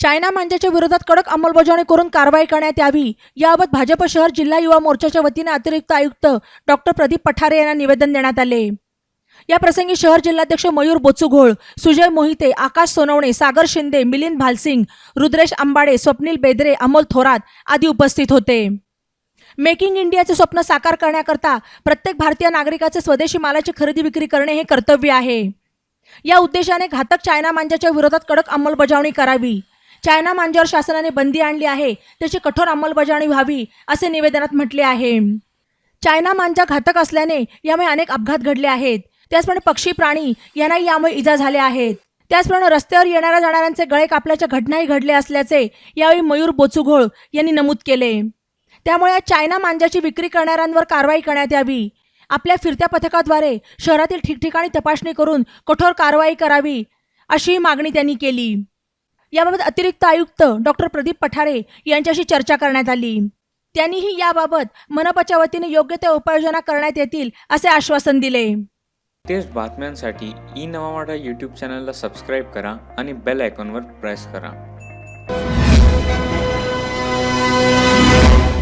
China मांजाच्या विरोधात कडक अंमलबजावणी करून कारवाई करण्यात यावी. याबाबत भाजप शहर जिल्हा युवा मोर्चाच्या वतीने अतिरिक्त आयुक्त डॉक्टर प्रदीप पठारे यांना निवेदन देण्यात आले. या प्रसंगी शहर जिल्हाध्यक्ष मयूर बोचुघोळ सुजय मोहिते आकाश सोनवणे सागर शिंदे मिलिंद भालसिंग रुद्रेश आंबाडे स्वप्नील बेदरे अमोल थोरात आदी उपस्थित होते. मेकिंग इंडियाचे स्वप्न साकार करण्याकरता प्रत्येक भारतीय नागरिकाचे स्वदेशी मालाची खरेदी विक्री करणे हे कर्तव्य आहे. या उद्देशाने घातक चायना मांजाच्या विरोधात कडक अंमलबजावणी करावी. चायना मांजावर शासनाने बंदी आणली आहे. त्याची कठोर अंमलबजावणी व्हावी असे निवेदनात म्हटले आहे. चायना मांजा घातक असल्याने यामुळे अनेक अपघात घडले आहेत. त्याचप्रमाणे पक्षी प्राणी यांनाही यामुळे इजा झाल्या आहेत त्याचप्रमाणे रस्त्यावर येणाऱ्या जाणाऱ्यांचे गळे कापल्याच्या घटनाही घडल्या असल्याचे यावेळी मयूर बोचुघोळ यांनी नमूद केले. त्यामुळे या चायना मांजाची विक्री करणाऱ्यांवर कारवाई करण्यात यावी. आपल्या फिरत्या पथकाद्वारे शहरातील ठिकठिकाणी तपासणी करून कठोर कारवाई करावी अशी मागणी त्यांनी केली. याबाबत अतिरिक्त आयुक्त डॉक्टर प्रदीप पठारे यांच्याशी चर्चा करण्यात आली. त्यांनीही याबाबत मनपाच्या वतीने योग्य त्या उपाययोजना करण्यात येतील असे आश्वासन दिले. तेच बातम्यांसाठी ई नवा यूट्यूब चॅनलला सबस्क्राईब करा आणि बेल आयकॉनवर प्रेस करा.